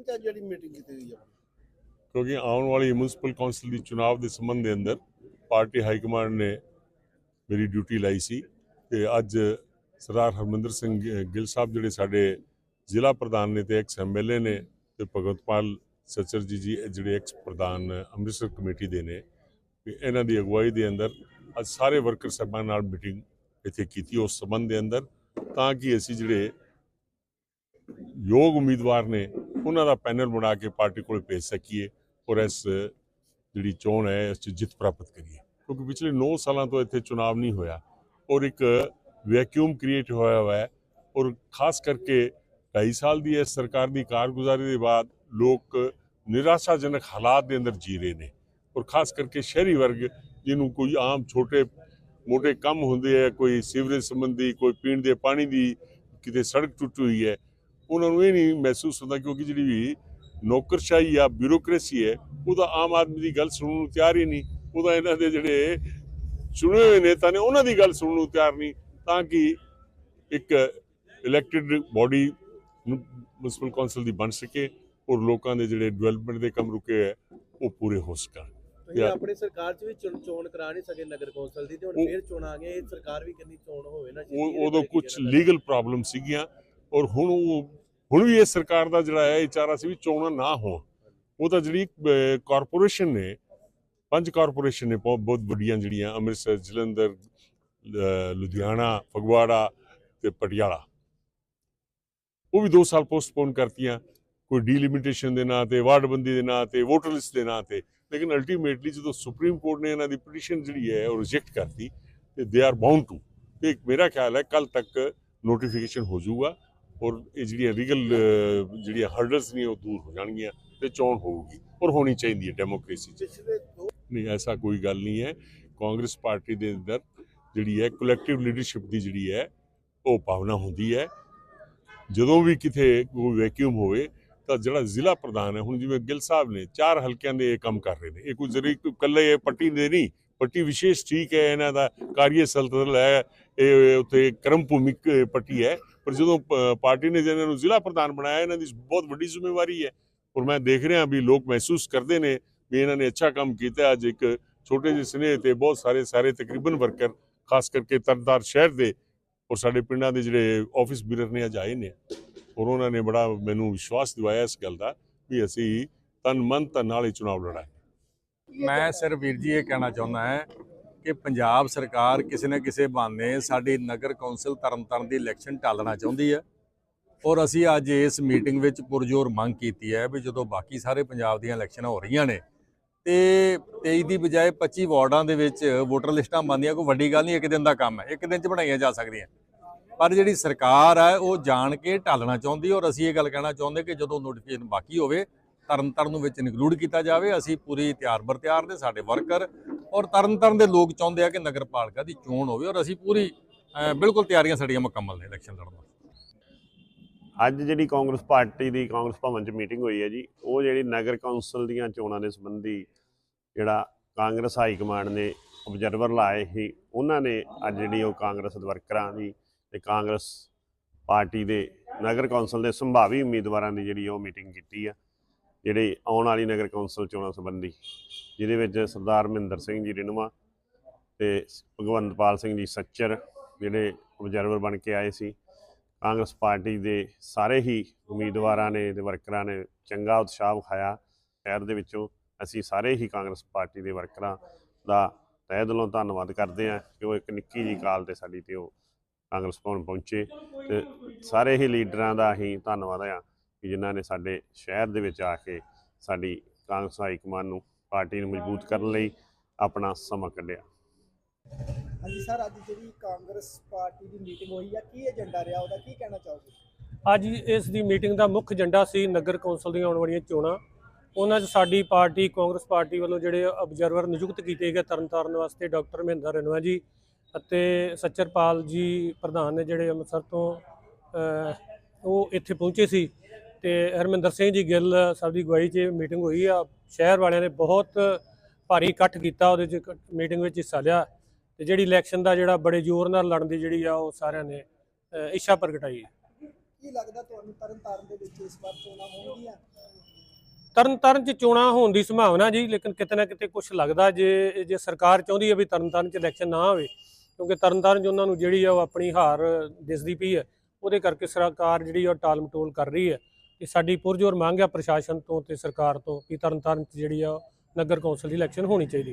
ਪੰਚ ਅੱਜ ਜਿਹੜੀ ਮੀਟਿੰਗ ਕੀਤੀ ਗਈ ਹੈ ਕਿਉਂਕਿ ਆਉਣ ਵਾਲੀ ਮਿਊਨਿਸਪਲ ਕੌਂਸਲ ਦੀ ਚੁਣਾਵ ਦੇ ਸੰਬੰਧ ਦੇ ਅੰਦਰ ਪਾਰਟੀ ਹਾਈ ਕਮਾਂਡ ਨੇ ਮੇਰੀ ਡਿਊਟੀ ਲਾਈ ਸੀ ਤੇ ਅੱਜ ਸਰਦਾਰ ਹਰਮਿੰਦਰ ਸਿੰਘ ਗਿੱਲ ਸਾਹਿਬ ਜਿਹੜੇ ਸਾਡੇ ਜ਼ਿਲ੍ਹਾ ਪ੍ਰਧਾਨ ਨੇ ਤੇ ਐਕਸ ਐਮਐਲਏ ਨੇ ਤੇ ਭਗਵਤਪਾਲ ਸੱਚਰ ਜੀ ਜੀ, ਜਿਹੜੇ ਐਕਸ ਪ੍ਰਧਾਨ ਅੰਮ੍ਰਿਤਸਰ ਕਮੇਟੀ ਦੇ ਨੇ ਇਹਨਾਂ ਦੀ ਅਗਵਾਈ ਦੇ ਅੰਦਰ ਅੱਜ ਸਾਰੇ ਵਰਕਰ ਸਾਹਿਬਾਨ ਨਾਲ ਮੀਟਿੰਗ ਇੱਥੇ ਕੀਤੀ ਉਸ ਸੰਬੰਧ ਦੇ ਅੰਦਰ, ਤਾਂ ਕਿ ਅਸੀਂ ਜਿਹੜੇ ਯੋਗ ਉਮੀਦਵਾਰ ਨੇ ਉਹਨਾਂ ਦਾ ਪੈਨਲ ਬਣਾ ਕੇ ਪਾਰਟੀ ਕੋਲ ਭੇਜ ਸਕੀਏ ਔਰ ਇਸ ਜਿਹੜੀ ਚੋਣ ਹੈ, ਇਸ 'ਚ ਜਿੱਤ ਪ੍ਰਾਪਤ ਕਰੀਏ। ਕਿਉਂਕਿ ਪਿਛਲੇ 9 ਸਾਲਾਂ ਤੋਂ ਇੱਥੇ ਚੁਣਾਵ ਨਹੀਂ ਹੋਇਆ ਔਰ ਇੱਕ ਵੈਕਿਊਮ ਕ੍ਰੀਏਟ ਹੋਇਆ ਹੋਇਆ ਹੈ ਔਰ ਖਾਸ ਕਰਕੇ 2.5 ਸਾਲ ਦੀ ਇਸ ਸਰਕਾਰ ਦੀ ਕਾਰਗੁਜ਼ਾਰੀ ਦੇ ਬਾਅਦ ਲੋਕ ਨਿਰਾਸ਼ਾਜਨਕ ਹਾਲਾਤ ਦੇ ਅੰਦਰ ਜੀ ਰਹੇ ਨੇ ਔਰ ਖਾਸ ਕਰਕੇ ਸ਼ਹਿਰੀ ਵਰਗ ਜਿਹਨੂੰ ਕੋਈ ਆਮ ਛੋਟੇ, ਮੋਟੇ ਕੰਮ ਹੁੰਦੇ ਆ, ਕੋਈ ਸੀਵਰੇਜ ਸੰਬੰਧੀ, ਕੋਈ ਪੀਣ ਦੇ ਪਾਣੀ ਦੀ ਕਿਤੇ ਸੜਕ ਟੁੱਟੀ ਹੋਈ ਹੈ ਉਹਨਾਂ ਨੂੰ ਇਹ ਨਹੀਂ ਮਹਿਸੂਸ ਹੁੰਦਾ ਕਿਉਂਕਿ ਜਿਹੜੀ ਵੀ ਨੌਕਰਸ਼ਾਹੀ ਆ ਬਿਊਰੋਕ੍ਰੇਸੀ ਹੈ ਉਹਦਾ ਆਮ ਆਦਮੀ ਦੀ ਗੱਲ ਸੁਣਨ ਨੂੰ ਤਿਆਰ ਹੀ ਨਹੀਂ ਉਹਦਾ ਇਹਨਾਂ ਦੇ ਜਿਹੜੇ ਚੁਣੇ ਹੋਏ ਨੇਤਾ ਨੇ ਉਹਨਾਂ ਦੀ ਗੱਲ ਸੁਣਨ ਨੂੰ ਤਿਆਰ ਨਹੀਂ ਤਾਂ ਕਿ ਇੱਕ ਇਲੈਕਟਿਡ ਬਾਡੀ ਮਿਊਨਿਸਪਲ ਕੌਂਸਲ ਦੀ ਬਣ ਸਕੇ ਔਰ ਲੋਕਾਂ ਦੇ ਜਿਹੜੇ ਡਿਵੈਲਪਮੈਂਟ ਦੇ ਕੰਮ ਰੁਕੇ ਹੈ ਉਹ ਪੂਰੇ ਹੋ ਸਕਣ ਤੁਸੀਂ। ਆਪਣੀ ਸਰਕਾਰ 'ਚ ਵੀ ਚੋਣ ਕਰਾ ਨਹੀਂ ਸਕੇ ਨਗਰ ਕੌਂਸਲ ਦੀ ਤੇ ਹੁਣ ਫੇਰ ਚੋਣ ਆ ਇਹ ਸਰਕਾਰ ਵੀ ਕਿੰਨੀ ਚੋਣ ਹੋਵੇ ਨਾ ਉਦੋਂ ਕੁਝ ਲੀਗਲ ਪ੍ਰੋਬਲਮ ਸੀਗੀਆਂ ਔਰ ਹੁਣ ਉਹ ਹੁਣ ਵੀ ਇਹ ਸਰਕਾਰ ਦਾ ਜਿਹੜਾ ਹੈ ਇਚਾਰਾ ਸੀ ਵੀ ਚੋਣਾਂ ਨਾ ਹੋਣ। ਉਹ ਤਾਂ ਜਿਹੜੀ ਕਾਰਪੋਰੇਸ਼ਨ ਨੇ, ਪੰਜ ਕਾਰਪੋਰੇਸ਼ਨ ਨੇ ਬਹੁਤ ਬਹੁਤ ਵੱਡੀਆਂ ਜਿਹੜੀਆਂ, ਅੰਮ੍ਰਿਤਸਰ, ਜਲੰਧਰ ਲੁਧਿਆਣਾ, ਫਗਵਾੜਾ ਤੇ ਪਟਿਆਲਾ। ਉਹ ਵੀ 2 ਸਾਲ ਪੋਸਟਪੋਨ ਕਰਤੀਆਂ। ਕੋਈ ਡੀਲਿਮਿਟੇਸ਼ਨ ਦੇ ਨਾਂ ਤੇ, ਵਾਰਡਬੰਦੀ ਦੇ ਨਾਂ ਤੇ ਵੋਟਰ ਲਿਸਟ ਦੇ ਨਾਂ ਤੇ। ਲੇਕਿਨ ਅਲਟੀਮੇਟਲੀ ਜਦੋਂ ਸੁਪਰੀਮ ਕੋਰਟ ਨੇ ਇਹਨਾਂ ਦੀ ਪਟੀਸ਼ਨ ਜਿਹੜੀ ਹੈ, ਉਹ ਰਿਜੈਕਟ ਕਰਤੀ ਤੇ ਦੇ ਆਰ ਬਾਉਂਡ ਟੂ ਤੇ ਮੇਰਾ ਖਿਆਲ ਹੈ ਕੱਲ ਤੱਕ ਨੋਟੀਫਿਕੇਸ਼ਨ ਹੋ ਜਾਊਗਾ। ਔਰ ਇਹ ਜਿਹੜੀਆਂ ਲੀਗਲ ਜਿਹੜੀਆਂ ਹਰਡਲਸ ਨੇ ਉਹ ਦੂਰ ਹੋ ਜਾਣਗੀਆਂ ਤੇ ਚੋਣ ਹੋਊਗੀ ਔਰ ਹੋਣੀ ਚਾਹੀਦੀ ਹੈ ਡੈਮੋਕ੍ਰੇਸੀ 'ਚ। ਨਹੀਂ ਐਸਾ ਕੋਈ ਗੱਲ ਨਹੀਂ ਹੈ। ਕਾਂਗਰਸ ਪਾਰਟੀ ਦੇ ਅੰਦਰ ਜਿਹੜੀ ਹੈ ਕਲੈਕਟਿਵ ਲੀਡਰਸ਼ਿਪ ਦੀ ਜਿਹੜੀ ਹੈ ਉਹ ਭਾਵਨਾ ਹੁੰਦੀ ਹੈ। ਜਦੋਂ ਵੀ ਕਿਤੇ ਕੋਈ ਵੈਕਿਊਮ ਹੋਵੇ ਤਾਂ ਜਿਹੜਾ ਜ਼ਿਲ੍ਹਾ ਪ੍ਰਧਾਨ ਹੈ ਹੁਣ ਜਿਵੇਂ ਗਿੱਲ ਸਾਹਿਬ ਨੇ ਚਾਰ ਹਲਕਿਆਂ ਦੇ ਇਹ ਕੰਮ ਕਰ ਰਹੇ ਨੇ। ਇਹ ਕੋਈ ਜ਼ਰੀ ਇਕੱਲੇ ਇਹ ਪੱਟੀ ਦੇ ਨਹੀਂ ਪੱਟੀ ਵਿਸ਼ੇਸ਼ ਠੀਕ ਹੈ, ਇਹਨਾਂ ਦਾ ਕਾਰਜ ਸਲਤਨਤ ਹੈ ਇਹ ਉੱਥੇ ਕਰਮ ਭੂਮਿਕ ਪੱਟੀ ਹੈ। ਪਰ ਜਦੋਂ ਪਾਰਟੀ ਨੇ ਜਿਹਨਾਂ ਨੂੰ ਜ਼ਿਲ੍ਹਾ ਪ੍ਰਧਾਨ ਬਣਾਇਆ, ਇਹਨਾਂ ਦੀ ਬਹੁਤ ਵੱਡੀ ਜ਼ਿੰਮੇਵਾਰੀ ਹੈ। ਔਰ ਮੈਂ ਦੇਖ ਰਿਹਾ ਵੀ ਲੋਕ ਮਹਿਸੂਸ ਕਰਦੇ ਨੇ ਵੀ ਇਹਨਾਂ ਨੇ ਅੱਛਾ ਕੰਮ ਕੀਤਾ। ਅੱਜ ਇੱਕ ਛੋਟੇ ਜਿਹੇ ਸਨੇਹ ਤੇ ਬਹੁਤ ਸਾਰੇ ਸਾਰੇ ਤਕਰੀਬਨ ਵਰਕਰ, ਖਾਸ ਕਰਕੇ ਤਰਨਤਾਰ ਸ਼ਹਿਰ ਦੇ ਔਰ ਸਾਡੇ ਪਿੰਡਾਂ ਦੇ ਜਿਹੜੇ ਆਫਿਸ ਬੀਰਰ ਨੇ ਅੱਜ ਆਏ ਨੇ। ਔਰ ਉਹਨਾਂ ਨੇ ਬੜਾ ਮੈਨੂੰ ਵਿਸ਼ਵਾਸ ਦਿਵਾਇਆ ਇਸ ਗੱਲ ਦਾ ਵੀ ਅਸੀਂ ਤਨ ਮਨ ਧਨ ਨਾਲ ਹੀ ਚੁਣਾਵ ਲੜਾਂਗੇ। ਮੈਂ ਸਿਰ ਵੀਰ ਜੀ ਇਹ ਕਹਿਣਾ ਚਾਹੁੰਦਾ ਹਾਂ ਕਿ ਪੰਜਾਬ ਸਰਕਾਰ ਕਿਸੇ ਨਾ ਕਿਸੇ ਬਹਾਨੇ ਸਾਡੀ ਨਗਰ ਕੌਂਸਲ ਤਰਨਤਾਰਨ ਦੀ ਇਲੈਕਸ਼ਨ ਟਾਲਣਾ ਚਾਹੁੰਦੀ ਹੈ ਔਰ ਅਸੀਂ ਅੱਜ ਇਸ ਮੀਟਿੰਗ ਵਿੱਚ ਪੁਰਜੋਰ ਮੰਗ ਕੀਤੀ ਹੈ ਵੀ ਜਦੋਂ ਬਾਕੀ ਸਾਰੇ ਪੰਜਾਬ ਦੀਆਂ ਇਲੈਕਸ਼ਨਾਂ ਹੋ ਰਹੀਆਂ ਨੇ ਤੇ 23 ਦੀ ਬਜਾਏ 25 ਵਾਰਡਾਂ ਦੇ ਵਿੱਚ ਵੋਟਰ ਲਿਸਟਾਂ ਬਣਦੀਆਂ, ਕੋਈ ਵੱਡੀ ਗੱਲ ਨਹੀਂ, ਇੱਕ ਦਿਨ ਦਾ ਕੰਮ ਹੈ, ਇੱਕ ਦਿਨ 'ਚ ਬਣਾਈਆਂ ਜਾ ਸਕਦੀਆਂ। ਪਰ ਜਿਹੜੀ ਸਰਕਾਰ ਹੈ, ਉਹ ਜਾਣ ਕੇ ਢਾਲਣਾ ਚਾਹੁੰਦੀ ਔਰ ਅਸੀਂ ਇਹ ਗੱਲ ਕਹਿਣਾ ਚਾਹੁੰਦੇ ਕਿ ਜਦੋਂ ਨੋਟੀਫਿਕੇਸ਼ਨ ਬਾਕੀ ਹੋਵੇ ਤਰਨਤਾਰਨ ਨੂੰ ਵਿੱਚ ਇਨਕਲੂਡ ਕੀਤਾ ਜਾਵੇ। ਅਸੀਂ ਪੂਰੀ ਤਿਆਰ ਬਰ ਤਿਆਰ ਨੇ, ਸਾਡੇ ਵਰਕਰ ਔਰ ਤਰਨਤਾਰਨ ਦੇ ਲੋਕ ਚਾਹੁੰਦੇ ਆ ਕਿ ਨਗਰਪਾਲਿਕਾ ਦੀ ਚੋਣ ਹੋਵੇ ਔਰ ਅਸੀਂ ਪੂਰੀ ਬਿਲਕੁਲ ਤਿਆਰੀਆਂ ਸਾਡੀਆਂ ਮੁਕੰਮਲ ਨੇ ਇਲੈਕਸ਼ਨ ਲੜਨ ਵਾਸਤੇ। ਅੱਜ ਜਿਹੜੀ ਕਾਂਗਰਸ ਪਾਰਟੀ ਦੀ, ਕਾਂਗਰਸ ਭਵਨ 'ਚ ਮੀਟਿੰਗ ਹੋਈ ਹੈ ਜੀ, ਉਹ ਜਿਹੜੀ ਨਗਰ ਕੌਂਸਲ ਦੀਆਂ ਚੋਣਾਂ ਦੇ ਸੰਬੰਧੀ ਜਿਹੜਾ ਕਾਂਗਰਸ ਹਾਈ ਕਮਾਂਡ ਨੇ ਆਬਜ਼ਰਵਰ ਲਾਏ ਸੀ, ਉਹਨਾਂ ਨੇ ਅੱਜ ਜਿਹੜੀ ਉਹ ਕਾਂਗਰਸ ਵਰਕਰਾਂ ਦੀ ਤੇ ਕਾਂਗਰਸ ਪਾਰਟੀ ਦੇ ਨਗਰ ਕੌਂਸਲ ਦੇ ਸੰਭਾਵੀ ਉਮੀਦਵਾਰਾਂ ਦੀ ਜਿਹੜੀ ਉਹ ਮੀਟਿੰਗ ਕੀਤੀ ਆ। ਜਿਹੜੇ ਆਉਣ ਵਾਲੀ ਨਗਰ ਕੌਂਸਲ ਚੋਣਾਂ ਸੰਬੰਧੀ, ਜਿਹਦੇ ਵਿੱਚ ਸਰਦਾਰ ਮਹਿੰਦਰ ਸਿੰਘ ਜੀ ਰਿਨਵਾ ਤੇ ਭਗਵੰਤਪਾਲ ਸਿੰਘ ਜੀ ਸੱਚਰ ਜਿਹੜੇ ਆਬਜ਼ਰਵਰ ਬਣ ਕੇ ਆਏ ਸੀ। ਕਾਂਗਰਸ ਪਾਰਟੀ ਦੇ ਸਾਰੇ ਹੀ ਉਮੀਦਵਾਰਾਂ ਨੇ ਤੇ ਵਰਕਰਾਂ ਨੇ ਚੰਗਾ ਉਤਸ਼ਾਹ ਵਿਖਾਇਆ। ਸ਼ਹਿਰ ਦੇ ਵਿੱਚੋਂ ਅਸੀਂ ਸਾਰੇ ਹੀ ਕਾਂਗਰਸ ਪਾਰਟੀ ਦੇ ਵਰਕਰਾਂ ਦਾ ਤਹਿ ਦਿਲੋਂ ਧੰਨਵਾਦ ਕਰਦੇ ਹਾਂ ਕਿ ਉਹ ਇੱਕ ਨਿੱਕੀ ਜੀ ਕਾਲ ਤੇ ਸਾਡੀ ਤੇ ਉਹ ਕਾਂਗਰਸ ਭਵਨ ਪਹੁੰਚੇ ਤੇ ਸਾਰੇ ਹੀ ਲੀਡਰਾਂ ਦਾ ਹੀ ਧੰਨਵਾਦ ਆ ਕਿ ਜਿਨ੍ਹਾਂ ਨੇ ਸਾਡੇ ਸ਼ਹਿਰ ਦੇ ਵਿੱਚ ਆ ਕੇ ਸਾਡੀ ਕਾਂਗਰਸ ਹਾਈ ਕਮਾਂਡ ਨੂੰ ਪਾਰਟੀ ਨੂੰ ਮਜ਼ਬੂਤ ਕਰਨ ਲਈ ਆਪਣਾ ਸਮਾਂ ਕੱਢਿਆ। ਹਾਂਜੀ ਸਰ ਅੱਜ ਜਿਹੜੀ ਕਾਂਗਰਸ ਪਾਰਟੀ ਦੀ ਮੀਟਿੰਗ ਹੋਈ ਆ ਕੀ ਏਜੰਡਾ ਰਿਹਾ? ਉਹਦਾ ਕੀ ਕਹਿਣਾ ਚਾਹੋਗੇ? ਅੱਜ ਇਸ ਦੀ ਮੀਟਿੰਗ ਦਾ ਮੁੱਖ ਏਜੰਡਾ ਸੀ ਨਗਰ ਕੌਂਸਲ ਦੀਆਂ ਆਉਣ ਵਾਲੀਆਂ ਚੋਣਾਂ। ਉਹਨਾਂ 'ਚ ਸਾਡੀ ਪਾਰਟੀ ਕਾਂਗਰਸ ਪਾਰਟੀ ਵੱਲੋਂ ਜਿਹੜੇ ਆਬਜ਼ਰਵਰ ਨਿਯੁਕਤ ਕੀਤੇ ਗਏ ਤਰਨਤਾਰਨ ਵਾਸਤੇ ਡਾਕਟਰ ਮਹਿੰਦਰ ਰਣਵਾ ਜੀ ਅਤੇ ਸੱਚਰਪਾਲ ਜੀ ਪ੍ਰਧਾਨ ਨੇ ਜਿਹੜੇ ਅੰਮ੍ਰਿਤਸਰ ਤੋਂ ਉਹ ਇੱਥੇ ਪਹੁੰਚੇ ਸੀ। ਤੇ ਹਰਮਿੰਦਰ ਸਿੰਘ ਜੀ ਗਿੱਲ ਸਾਹਿਬ ਦੀ ਗਵਾਹੀ 'ਚ ਮੀਟਿੰਗ ਹੋਈ ਆ। ਸ਼ਹਿਰ ਵਾਲਿਆਂ ਨੇ ਬਹੁਤ ਭਾਰੀ ਇਕੱਠ ਕੀਤਾ ਉਹਦੇ 'ਚ ਮੀਟਿੰਗ ਵਿੱਚ ਹਿੱਸਾ ਲਿਆ ਤੇ ਜਿਹੜੀ ਇਲੈਕਸ਼ਨ ਦਾ ਜਿਹੜਾ ਬੜੇ ਜ਼ੋਰ ਨਾਲ ਲੜਨ ਦੀ ਜਿਹੜੀ ਆ ਉਹ ਸਾਰਿਆਂ ਨੇ ਇੱਛਾ ਪ੍ਰਗਟਾਈ ਹੈ। ਕੀ ਲੱਗਦਾ ਤੁਹਾਨੂੰ ਤਰਨਤਾਰਨ ਦੇ ਵਿੱਚ ਇਸ ਵਾਰ ਚੋਣਾਂ ਹੋਣਗੀਆਂ? ਤਰਨਤਾਰਨ 'ਚ ਚੋਣਾਂ ਹੋਣ ਦੀ ਸੰਭਾਵਨਾ ਜੀ ਲੇਕਿਨ ਕਿਤੇ ਨਾ ਕਿਤੇ ਕੁਝ ਲੱਗਦਾ ਜੇ ਜੇ ਸਰਕਾਰ ਚਾਹੁੰਦੀ ਹੈ ਵੀ ਤਰਨਤਾਰਨ 'ਚ ਇਲੈਕਸ਼ਨ ਨਾ ਹੋਵੇ ਕਿਉਂਕਿ ਤਰਨਤਾਰਨ 'ਚ ਉਹਨਾਂ ਨੂੰ ਜਿਹੜੀ ਆ ਉਹ ਆਪਣੀ ਹਾਰ ਦਿਸਦੀ ਪਈ ਹੈ। ਉਹਦੇ ਕਰਕੇ ਸਰਕਾਰ ਜਿਹੜੀ ਆ ਟਾਲ ਮਟੋਲ ਕਰ ਰਹੀ ਹੈ। ਇਹ ਸਾਡੀ ਪੁਰਜ਼ੋਰ ਮੰਗ ਆ ਪ੍ਰਸ਼ਾਸਨ ਤੋਂ ਤੇ ਸਰਕਾਰ ਤੋਂ ਕਿ ਤਰਨਤਾਰਨ 'ਚ ਜਿਹੜੀ ਆ ਨਗਰ ਕੌਂਸਲ ਦੀ ਇਲੈਕਸ਼ਨ ਹੋਣੀ ਚਾਹੀਦੀ।